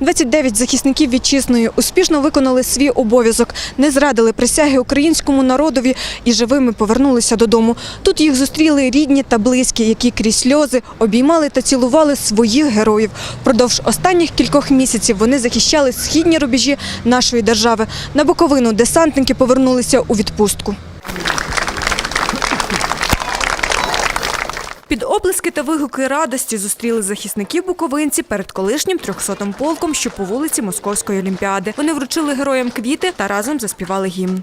29 захисників вітчизної успішно виконали свій обов'язок, не зрадили присяги українському народові і живими повернулися додому. Тут їх зустріли рідні та близькі, які крізь сльози обіймали та цілували своїх героїв. Впродовж останніх кількох місяців вони захищали східні рубежі нашої держави. На Буковину десантники повернулися у відпустку. Під облески та вигуки радості зустріли захисників буковинці перед колишнім 300-м полком, що по вулиці Московської олімпіади. Вони вручили героям квіти та разом заспівали гімн.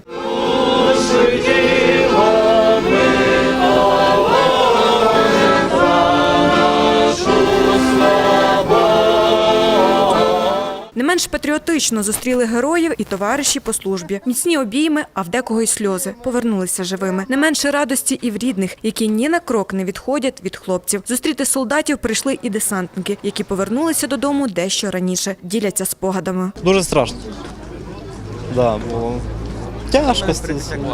Менш патріотично зустріли героїв і товариші по службі. Міцні обійми, а в декого й сльози. Повернулися живими. Не менше радості і в рідних, які ні на крок не відходять від хлопців. Зустріти солдатів прийшли і десантники, які повернулися додому дещо раніше. Діляться спогадами. Дуже страшно. Да, було. Тяжко.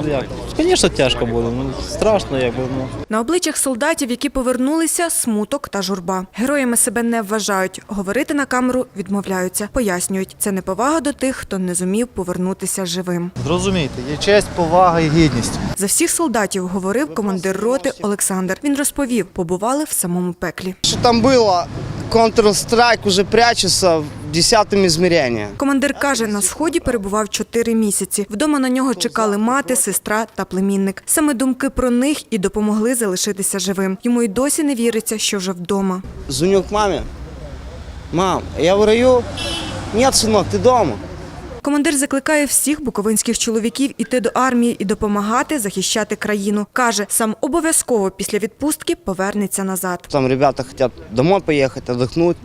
Як? Звісно, тяжко було. Ну, страшно, якби. Ну. На обличчях солдатів, які повернулися, смуток та журба. Героями себе не вважають. Говорити на камеру відмовляються. Пояснюють, це неповага до тих, хто не зумів повернутися живим. Зрозумійте, є честь, повага і гідність. За всіх солдатів говорив командир роти Олександр. Він розповів, побували в самому пеклі. Что там было? Counter-Strike уже прячется в десятом измерении. Командир каже, на сході перебував чотири місяці. Вдома на нього чекали мати, сестра та племінник. Саме думки про них і допомогли залишитися живим. Йому й досі не віриться, що вже вдома. Звоню к маме. Мам, я в раю? Нет, сынок, ты дома. Командир закликає всіх буковинських чоловіків іти до армії і допомагати захищати країну. Каже, сам обов'язково після відпустки повернеться назад. Там ребята хотят домой поехать, отдохнуть,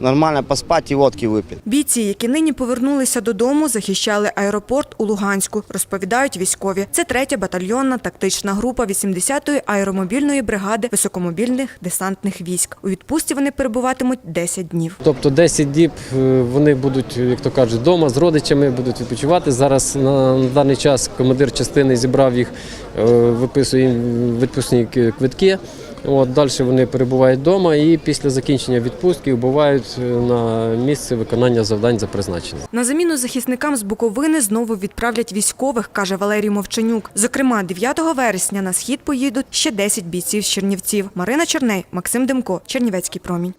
нормально поспать и водки выпить. Бійці, які нині повернулися додому, захищали аеропорт у Луганську, розповідають військові. Це третя батальйонна тактична група 80-ї аеромобільної бригади високомобільних десантних військ. У відпустці вони перебуватимуть 10 днів. Тобто 10 діб е, вони будуть, як то кажуть, вдома з родичами, будуть відпочивати. Зараз на даний час командир частини зібрав їх, е, виписує їм відпускні квитки. От, далі вони перебувають вдома і після закінчення відпустки вбувають на місце виконання завдань за призначенням. На заміну захисникам з Буковини знову відправлять військових, каже Валерій Мовчанюк. Зокрема, 9 вересня на схід поїдуть ще 10 бійців з Чернівців. Марина Черней, Максим Демко, Чернівецький промінь.